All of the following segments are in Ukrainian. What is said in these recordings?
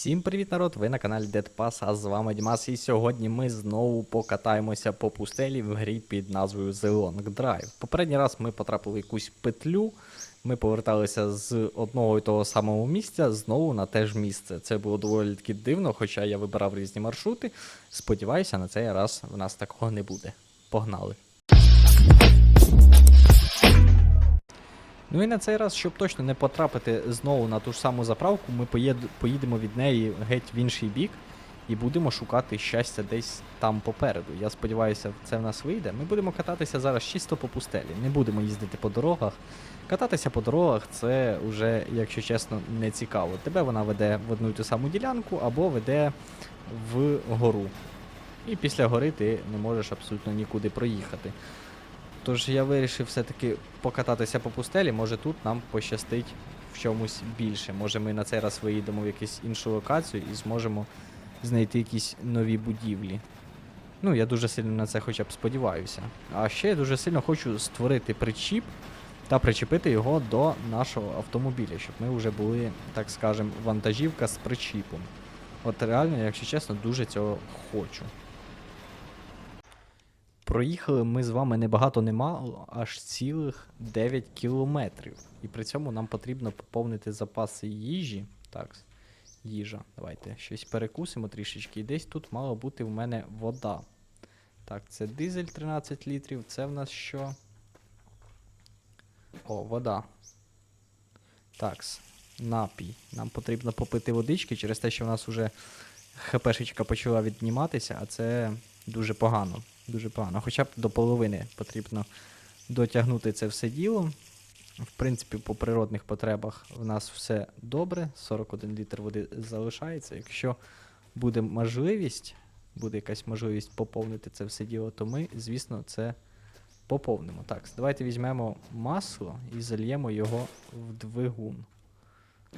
Всім привіт, народ! Ви на каналі Dead Pass, а з вами Дімас, і сьогодні ми знову покатаємося по пустелі в грі під назвою The Long Drive. Попередній раз ми потрапили в якусь петлю, ми поверталися з одного і того самого місця знову на те ж місце. Це було доволі таки дивно, хоча я вибирав різні маршрути. Сподіваюся, на цей раз в нас такого не буде. Погнали! Ну і на цей раз, щоб точно не потрапити знову на ту ж саму заправку, ми поїд... поїдемо від неї геть в інший бік і будемо шукати щастя десь там попереду. Я сподіваюся, це в нас вийде. Ми будемо кататися зараз чисто по пустелі. Не будемо їздити по дорогах. Кататися по дорогах це вже, якщо чесно, не цікаво. Тебе вона веде в одну і ту саму ділянку або веде в гору. І після гори ти не можеш абсолютно нікуди проїхати. Тож я вирішив все-таки покататися по пустелі, може тут нам пощастить в чомусь більше. Може ми на цей раз виїдемо в якусь іншу локацію і зможемо знайти якісь нові будівлі. Ну, я дуже сильно на це хоча б сподіваюся. А ще я дуже сильно хочу створити причіп та причепити його до нашого автомобіля, щоб ми вже були, так скажем, вантажівка з причіпом. От реально, якщо чесно, дуже цього хочу. Проїхали ми з вами небагато немало, аж цілих 9 кілометрів. І при цьому нам потрібно поповнити запаси їжі. Так, їжа. Давайте щось перекусимо трішечки. І десь тут мала бути в мене вода. Так, це дизель 13 літрів. Це в нас що? О, вода. Такс. Напій. Нам потрібно попити водички через те, що в нас вже ХПшечка почала відніматися, а це дуже погано. Дуже погано. Хоча б до половини потрібно дотягнути це все діло. В принципі, по природних потребах в нас все добре. 41 літр води залишається. Якщо буде можливість, буде якась можливість поповнити це все діло, то ми, звісно, це поповнимо. Так, давайте візьмемо масло і зальємо його в двигун.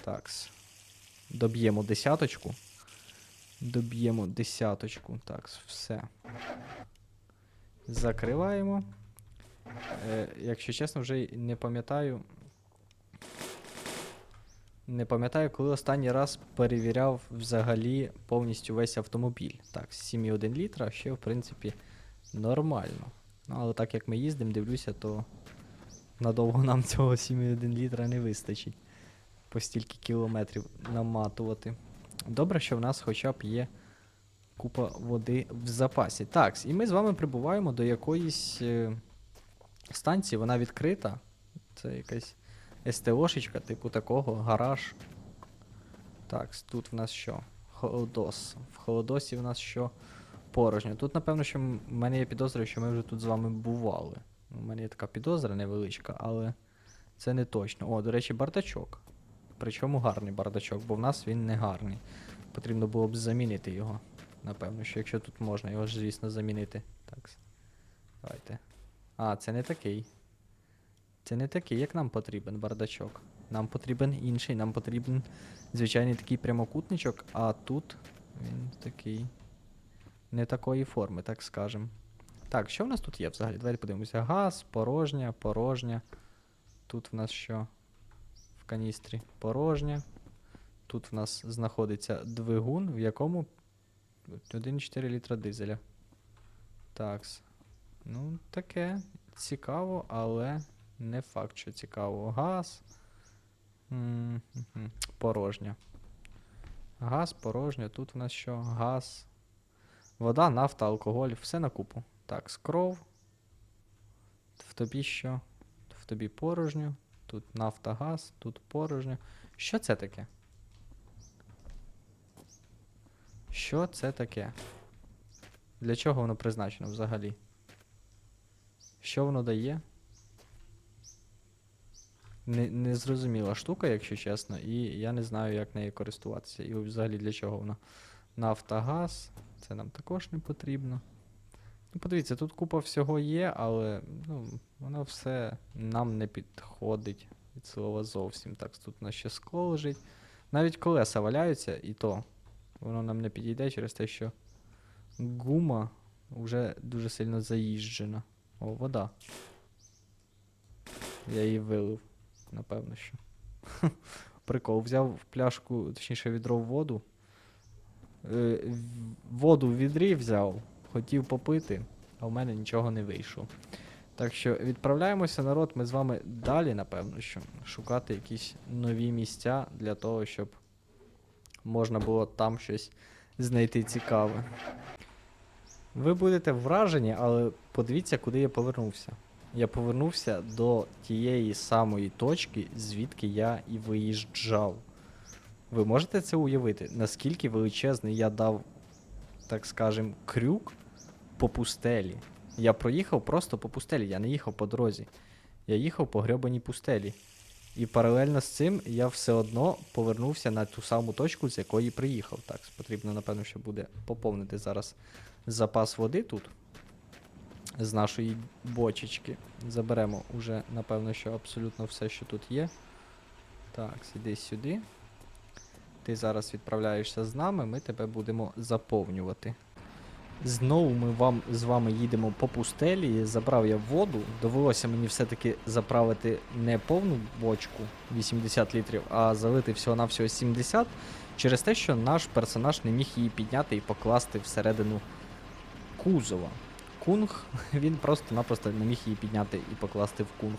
Так. Доб'ємо десяточку. Доб'ємо десяточку. Так, все. Закриваємо. Е, якщо чесно, вже не пам'ятаю. Не пам'ятаю, коли останній раз перевіряв взагалі повністю весь автомобіль. Так, 7,1 літра ще, в принципі, нормально. Ну, але так як ми їздимо, дивлюся, то надовго нам цього 7,1 літра не вистачить. По стільки кілометрів наматувати. Добре, що в нас хоча б є купа води в запасі. Так, і ми з вами прибуваємо до якоїсь е, станції, вона відкрита. Це якась СТОшечка, типу такого, гараж. Так, тут в нас що? Холодос. В холодосі в нас що? Порожньо. Тут, напевно, що в мене є підозра, що ми вже тут з вами бували. У мене є така підозра невеличка, але це не точно. О, до речі, бардачок. Причому гарний бардачок, бо в нас він не гарний. Потрібно було б замінити його. Напевно, що якщо тут можна, його ж, звісно, замінити. Так. Давайте. А, це не такий. Це не такий, як нам потрібен бардачок. Нам потрібен інший, нам потрібен звичайний такий прямокутничок, а тут він такий. Не такої форми, так скажем. Так, що в нас тут є взагалі? Давайте подивимося. Газ, порожня, порожня. Тут в нас що? В каністрі порожня. Тут в нас знаходиться двигун, в якому 1,4 літра дизеля. Такс. Ну, таке цікаво, але не факт, що цікаво. Газ. М, мгм, Порожня. Газ, порожня. Тут в нас що? Газ. Вода, нафта, алкоголь. Все на купу. Так, скров. В тобі що? В тобі порожньо. Тут нафта, газ, тут порожньо. Що це таке? Що це таке? Для чого воно призначено взагалі? Що воно дає? Не, незрозуміла штука, якщо чесно, і я не знаю, як нею користуватися. І взагалі для чого вона. Нафтогаз, це нам також не потрібно. Ну, подивіться, тут купа всього є, але ну, воно все нам не підходить від слова зовсім. Так, тут у ще скло лежить. Навіть колеса валяються, і то воно нам не підійде через те, що гума вже дуже сильно заїжджена. О, вода. Я її вилив, напевно що. Прикол. Взяв пляшку, точніше відро в воду, е, воду в відрі взяв, хотів попити, а в мене нічого не вийшло. Так що відправляємося, народ, ми з вами далі, напевно, що шукати якісь нові місця для того, щоб можна було там щось знайти цікаве. Ви будете вражені, але подивіться, куди я повернувся. Я повернувся до тієї самої точки, звідки я і виїжджав. Ви можете це уявити, наскільки величезний я дав, так скажем, крюк по пустелі. Я проїхав просто по пустелі, я не їхав по дорозі. Я їхав по грьобаній пустелі. І паралельно з цим я все одно повернувся на ту саму точку, з якої приїхав. Так, потрібно, напевно, що буде поповнити зараз запас води тут. З нашої бочечки. Заберемо уже, напевно, що абсолютно все, що тут є. Так, іди сюди. Ти зараз відправляєшся з нами, ми тебе будемо заповнювати. Знову ми вам, з вами їдемо по пустелі. Забрав я воду. Довелося мені все-таки заправити не повну бочку 80 літрів, а залити всього-навсього 70 через те, що наш персонаж не міг її підняти і покласти всередину кузова. Кунг, він просто-напросто не міг її підняти і покласти в кунг.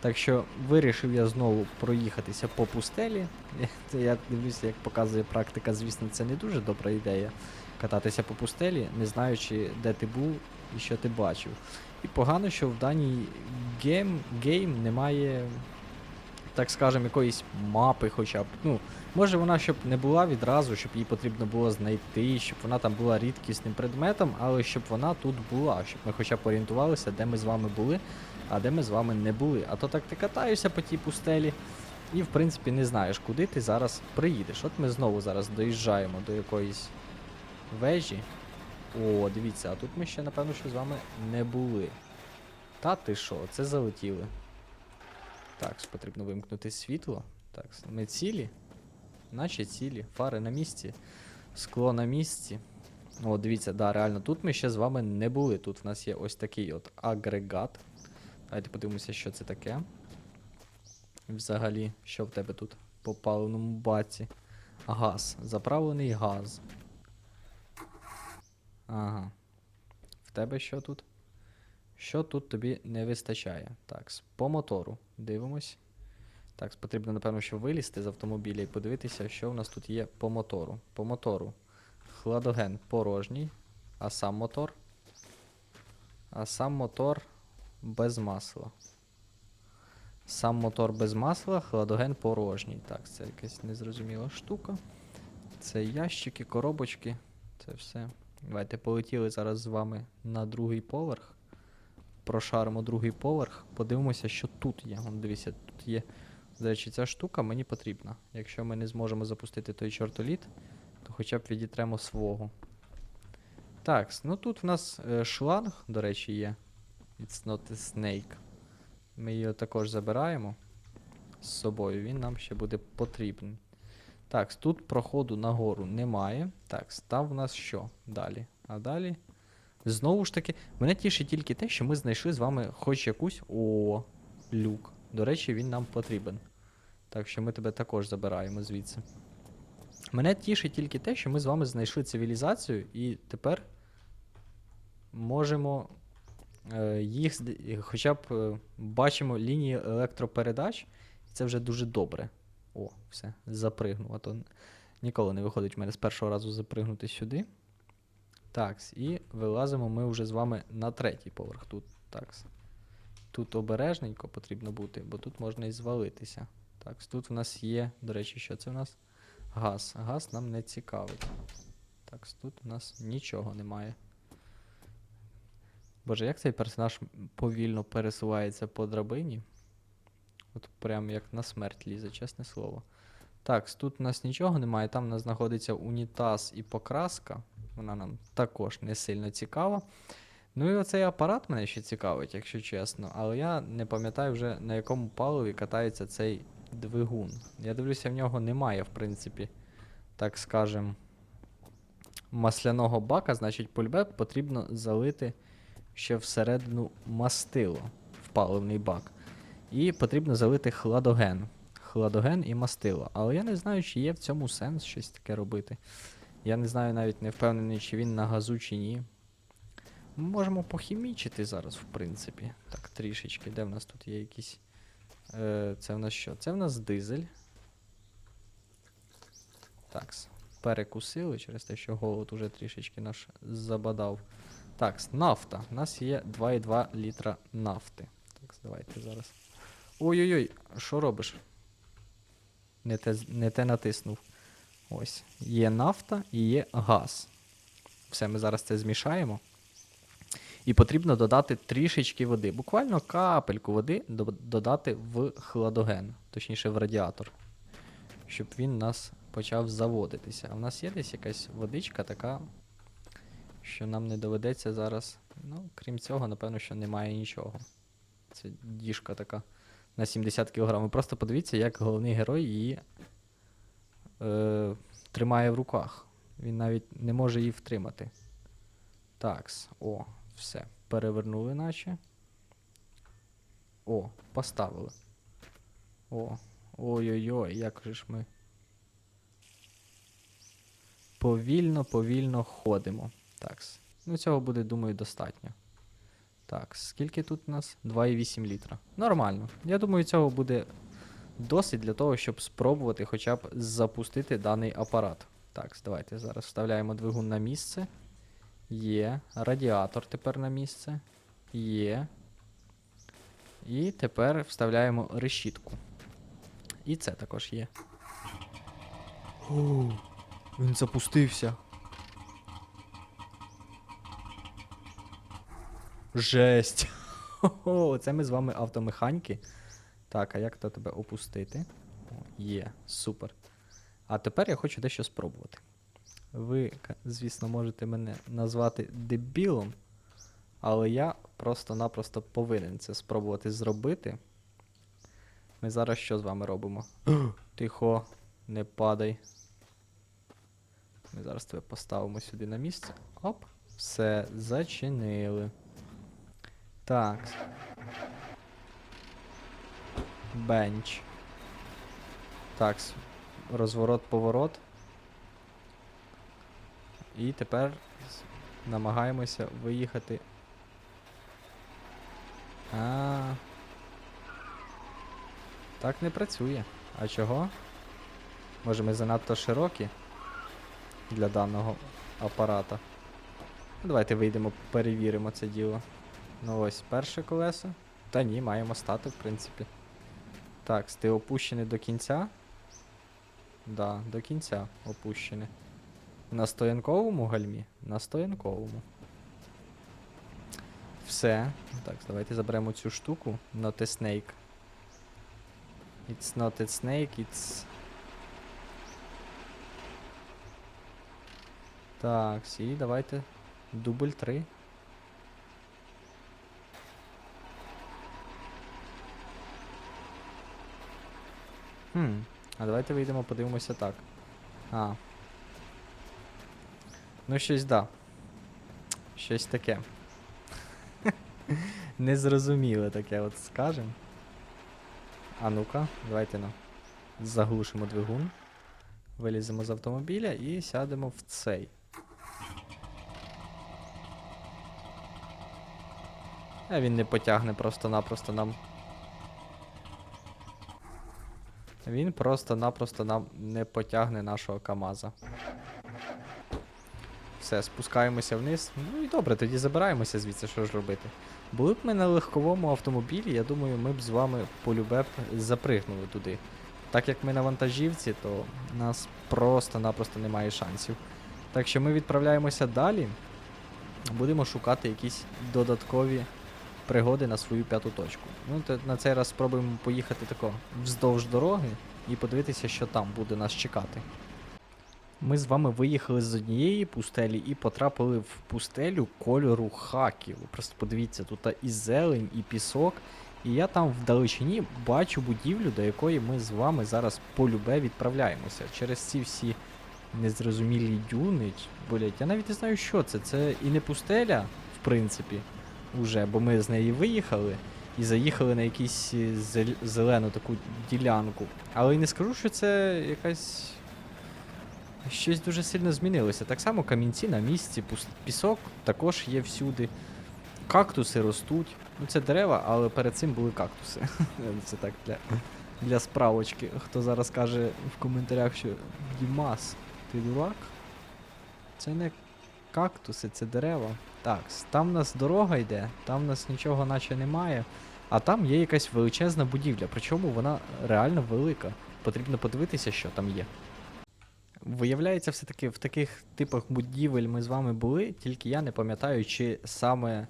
Так що вирішив я знову проїхатися по пустелі. Це я дивлюся, як показує практика, звісно, це не дуже добра ідея. Кататися по пустелі, не знаючи, де ти був і що ти бачив. І погано, що в даній гейм, гейм немає, так скажемо, якоїсь мапи хоча б. Ну, може вона щоб не була відразу, щоб її потрібно було знайти, щоб вона там була рідкісним предметом, але щоб вона тут була, щоб ми хоча б орієнтувалися, де ми з вами були, а де ми з вами не були. А то так ти катаєшся по тій пустелі. І, в принципі, не знаєш, куди ти зараз приїдеш. От ми знову зараз доїжджаємо до якоїсь вежі. О, дивіться, а тут ми ще, напевно, що з вами не були. Та ти що, це залетіли. Так, потрібно вимкнути світло. Так, ми цілі. Наче цілі. Фари на місці. Скло на місці. О, дивіться, да, реально, тут ми ще з вами не були. Тут в нас є ось такий от агрегат. Давайте подивимося, що це таке. Взагалі, що в тебе тут по паливному баці? Газ. Заправлений газ. Ага. В тебе що тут? Що тут тобі не вистачає? Так, по мотору дивимось. Так, потрібно, напевно, що вилізти з автомобіля і подивитися, що в нас тут є по мотору. По мотору. Хладоген порожній. А сам мотор? А сам мотор без масла. Сам мотор без масла, хладоген порожній. Так, це якась незрозуміла штука. Це ящики, коробочки. Це все. Давайте полетіли зараз з вами на другий поверх. Прошаримо другий поверх. Подивимося, що тут є. Вон, дивіться, тут є. До речі, ця штука мені потрібна. Якщо ми не зможемо запустити той чортоліт, то хоча б відітремо свого. Так, ну тут в нас е, шланг, до речі, є. It's not a snake. Ми його також забираємо з собою, він нам ще буде потрібен. Так, тут проходу нагору немає. Так, став в нас що? Далі. А далі. Знову ж таки, мене тішить тільки те, що ми знайшли з вами хоч якусь. О, люк. До речі, він нам потрібен. Так що ми тебе також забираємо звідси. Мене тішить тільки те, що ми з вами знайшли цивілізацію, і тепер можемо е, їх, хоча б е, бачимо лінії електропередач, і це вже дуже добре. О, все, запригнув. А то ніколи не виходить в мене з першого разу запригнути сюди. Такс, і вилазимо ми вже з вами на третій поверх. Тут такс. Тут обережненько потрібно бути, бо тут можна і звалитися. Так, тут в нас є, до речі, що це в нас? Газ. Газ нам не цікавить. Так, тут у нас нічого немає. Боже, як цей персонаж повільно пересувається по драбині? От прям як на смерть лізе, чесне слово. Так, тут у нас нічого немає, там у нас знаходиться унітаз і покраска. Вона нам також не сильно цікава. Ну і оцей апарат мене ще цікавить, якщо чесно. Але я не пам'ятаю вже на якому паливі катається цей двигун. Я дивлюся, в нього немає, в принципі, так скажем, масляного бака, значить, пульбе потрібно залити ще всередину мастило в паливний бак. І потрібно залити хладоген. Хладоген і мастило. Але я не знаю, чи є в цьому сенс щось таке робити. Я не знаю навіть не впевнений, чи він на газу, чи ні. Ми можемо похімічити зараз, в принципі. Так, трішечки. Де в нас тут є якісь. Е, це в нас що? Це в нас дизель. Так, перекусили через те, що голод уже трішечки наш забадав. Так, нафта. У нас є 2,2 літра нафти. Так, давайте зараз. Ой-ой-ой, що робиш? Не те, не те натиснув. Ось. Є нафта і є газ. Все, ми зараз це змішаємо. І потрібно додати трішечки води. Буквально капельку води додати в хладоген, точніше в радіатор. Щоб він нас почав заводитися. А в нас є десь якась водичка така, що нам не доведеться зараз. Ну, крім цього, напевно, що немає нічого. Це діжка така на 70 кг. Просто подивіться, як головний герой її е, тримає в руках. Він навіть не може її втримати. Такс, о, все. Перевернули, наче. О, поставили. О, ой-ой-ой, як же ж ми. Повільно, повільно ходимо. Такс. Ну, цього буде, думаю, достатньо. Так, скільки тут у нас? 2,8 літра. Нормально. Я думаю, цього буде досить для того, щоб спробувати хоча б запустити даний апарат. Так, давайте зараз вставляємо двигун на місце. Є. Радіатор тепер на місце. Є. І тепер вставляємо решітку. І це також є. О, він запустився. Жесть. Хо-хо, це ми з вами автомеханіки. Так, а як то тебе опустити? О, є, супер. А тепер я хочу дещо спробувати. Ви, звісно, можете мене назвати дебілом, але я просто-напросто повинен це спробувати зробити. Ми зараз що з вами робимо? Тихо, не падай. Ми зараз тебе поставимо сюди на місце. Оп, все, зачинили. Так. Бенч. Так. Розворот, поворот. І тепер намагаємося виїхати. А. Так не працює. А чого? Може ми занадто широкі для даного апарата. Ну, Давайте вийдемо, перевіримо це діло. Ну ось перше колесо. Та ні, маємо стати, в принципі. Так, ти опущений до кінця. Да, до кінця опущений. На стоянковому гальмі? На стоянковому. Все. Так, давайте заберемо цю штуку. Not a snake. It's not a snake, it's. Так, і давайте. Дубль 3. Хм. А давайте вийдемо, подивимося так. А. Ну, щось да. Щось таке. Незрозуміле таке, от скажем. А ну-ка, давайте ну. Заглушимо двигун. Виліземо з автомобіля і сядемо в цей. А він не потягне просто-напросто нам. Він просто-напросто нам не потягне нашого КАМАЗа. Все, спускаємося вниз. Ну і добре, тоді забираємося звідси, що ж робити. Були б ми на легковому автомобілі, я думаю, ми б з вами полюбе запригнули туди. Так як ми на вантажівці, то нас просто-напросто немає шансів. Так що ми відправляємося далі. Будемо шукати якісь додаткові пригоди на свою п'яту точку. Ну, то на цей раз спробуємо поїхати тако вздовж дороги і подивитися, що там буде нас чекати. Ми з вами виїхали з однієї пустелі і потрапили в пустелю кольору хаків. Просто подивіться, тут і зелень, і пісок. І я там вдалечині бачу будівлю, до якої ми з вами зараз полюбе відправляємося. Через ці всі незрозумілі дюни. Блять, я навіть не знаю, що це. Це і не пустеля, в принципі, уже, бо ми з неї виїхали і заїхали на якусь е, зелену таку ділянку. Але й не скажу, що це якась щось дуже сильно змінилося. Так само камінці на місці, пісок також є всюди. Кактуси ростуть. Ну, це дерева, але перед цим були кактуси. Це так для, для справочки. Хто зараз каже в коментарях, що Дімас, ти дурак? Це не кактуси, це дерева. Так, там в нас дорога йде, там в нас нічого наче немає. А там є якась величезна будівля, причому вона реально велика. Потрібно подивитися, що там є. Виявляється, все-таки в таких типах будівель ми з вами були, тільки я не пам'ятаю, чи саме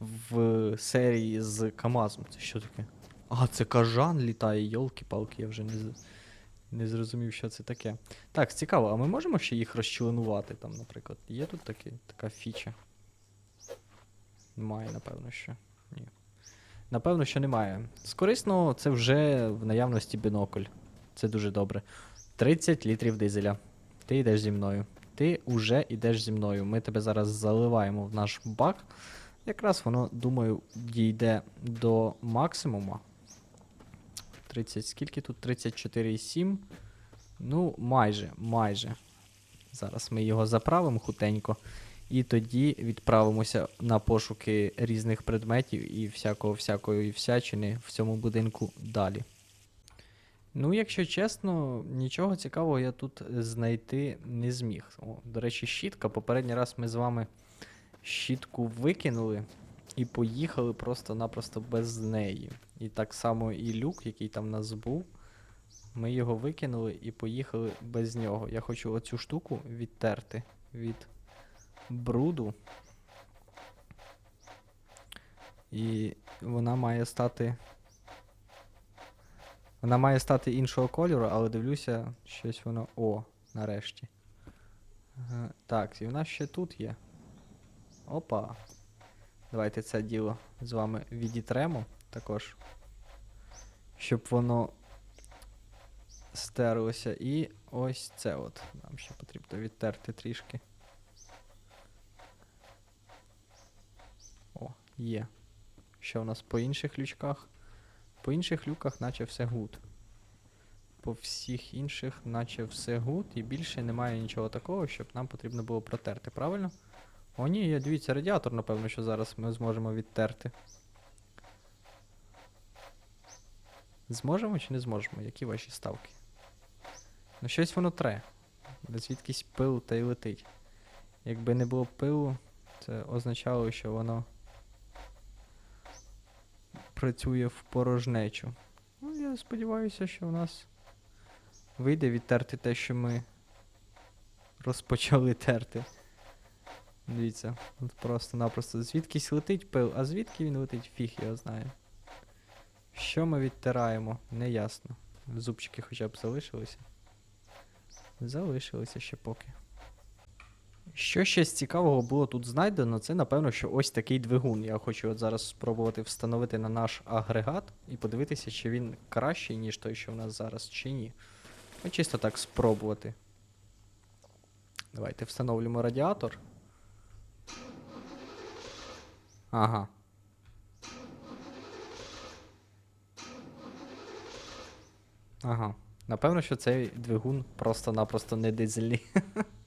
в серії з Камазом. Це що таке? А, це кажан літає, йолки-палки, я вже не, не зрозумів, що це таке. Так, цікаво, а ми можемо ще їх розчленувати там, наприклад? Є тут такі, така фіча? Немає, напевно, що. Ні. Напевно, що немає. З корисного це вже в наявності бінокль. Це дуже добре. 30 літрів дизеля. Ти йдеш зі мною. Ти уже йдеш зі мною. Ми тебе зараз заливаємо в наш бак. Якраз воно, думаю, дійде до максимума. 30, скільки тут? 34,7. Ну, майже, майже. Зараз ми його заправимо хутенько. І тоді відправимося на пошуки різних предметів і всякого всякої всячини в цьому будинку далі. Ну, якщо чесно, нічого цікавого я тут знайти не зміг. О, до речі, щітка. Попередній раз ми з вами щітку викинули і поїхали просто-напросто без неї. І так само і люк, який там нас був. Ми його викинули і поїхали без нього. Я хочу оцю штуку відтерти від бруду. І вона має стати. Вона має стати іншого кольору, але дивлюся, щось воно. О, нарешті. Так, і в нас ще тут є. Опа. Давайте це діло з вами відітремо також. Щоб воно стерлося. І ось це от. Нам ще потрібно відтерти трішки. О, є. Що в нас по інших лючках? По інших люках, наче все гуд. По всіх інших, наче все гуд, і більше немає нічого такого, щоб нам потрібно було протерти, правильно? О, ні, є, дивіться, радіатор, напевно, що зараз ми зможемо відтерти. Зможемо чи не зможемо? Які ваші ставки? Ну, щось воно тре. Звідкись пил та й летить. Якби не було пилу, це означало, що воно працює в порожнечу. Ну, я сподіваюся, що у нас вийде відтерти те, що ми розпочали терти. Дивіться, от просто-напросто звідкись летить пил, а звідки він летить, фіг його знає. Що ми відтираємо? Неясно. Зубчики хоча б залишилися. Залишилися ще поки. Що ще з цікавого було тут знайдено, це напевно, що ось такий двигун. Я хочу от зараз спробувати встановити на наш агрегат і подивитися, чи він кращий, ніж той, що в нас зараз, чи ні. Ну, чисто так спробувати. Давайте встановлюємо радіатор. Ага. Ага. Напевно, що цей двигун просто-напросто не дизельний.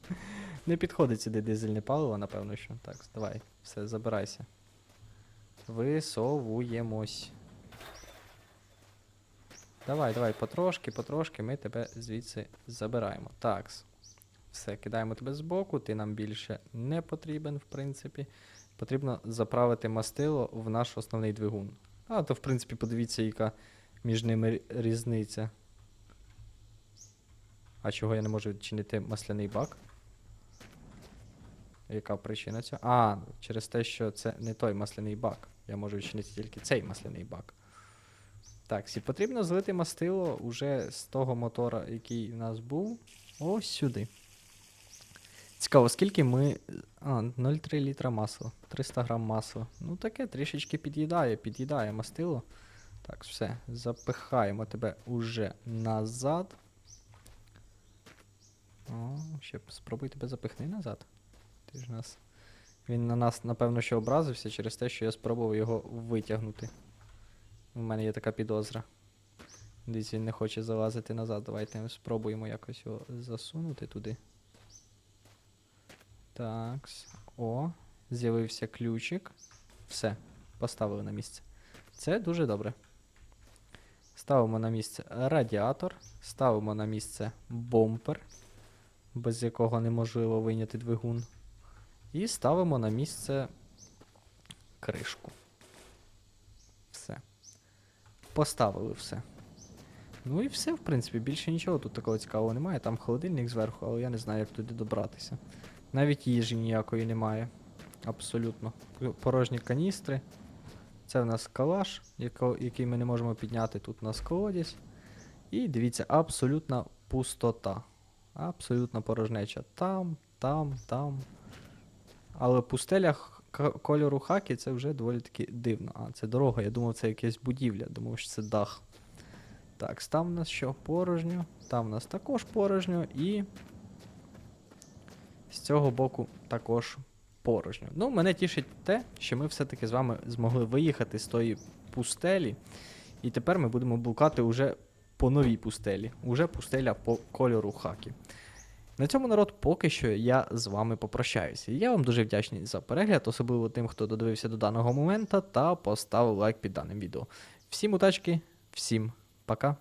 Не підходить сюди дизельне паливо, напевно, що. Так, давай, все, забирайся. Висовуємось. Давай, давай, потрошки, потрошки, ми тебе звідси забираємо. Так. Все, кидаємо тебе збоку, ти нам більше не потрібен, в принципі. Потрібно заправити мастило в наш основний двигун. А, то, в принципі, подивіться, яка між ними різниця. А чого я не можу відчинити масляний бак? Яка причина цього? А, через те, що це не той масляний бак. Я можу відчинити тільки цей масляний бак. Так, сі потрібно злити мастило уже з того мотора, який у нас був. Ось сюди. Цікаво, скільки ми. А, 0,3 літра масла. 300 грам масла. Ну таке трішечки під'їдає, під'їдає мастило. Так, все, запихаємо тебе уже назад. О, ще спробуй тебе запихни назад. Ж нас. Він на нас, напевно, що образився через те, що я спробував його витягнути. У мене є така підозра. Дивіться, він не хоче залазити назад. Давайте спробуємо якось його засунути туди. Так. О, з'явився ключик. Все, поставили на місце. Це дуже добре. Ставимо на місце радіатор, ставимо на місце бомпер, без якого неможливо вийняти двигун. І ставимо на місце кришку. Все. Поставили все. Ну і все, в принципі, більше нічого тут такого цікавого немає. Там холодильник зверху, але я не знаю, як туди добратися. Навіть їжі ніякої немає. Абсолютно. Порожні каністри. Це в нас калаш, який ми не можемо підняти. Тут у нас колодязь. І дивіться, абсолютна пустота. Абсолютна порожнеча. Там, там, там. Але пустеля кольору хакі це вже доволі таки дивно. А, це дорога. Я думав, це якась будівля. Думав, що це дах. Так, там у нас що? Порожньо. Там у нас також порожньо і. З цього боку також порожньо. Ну, мене тішить те, що ми все-таки з вами змогли виїхати з тої пустелі. І тепер ми будемо блукати уже по новій пустелі. Уже пустеля по кольору хакі. На цьому народ поки що я з вами попрощаюся. Я вам дуже вдячний за перегляд, особливо тим, хто додивився до даного моменту та поставив лайк під даним відео. Всім удачки, всім пока.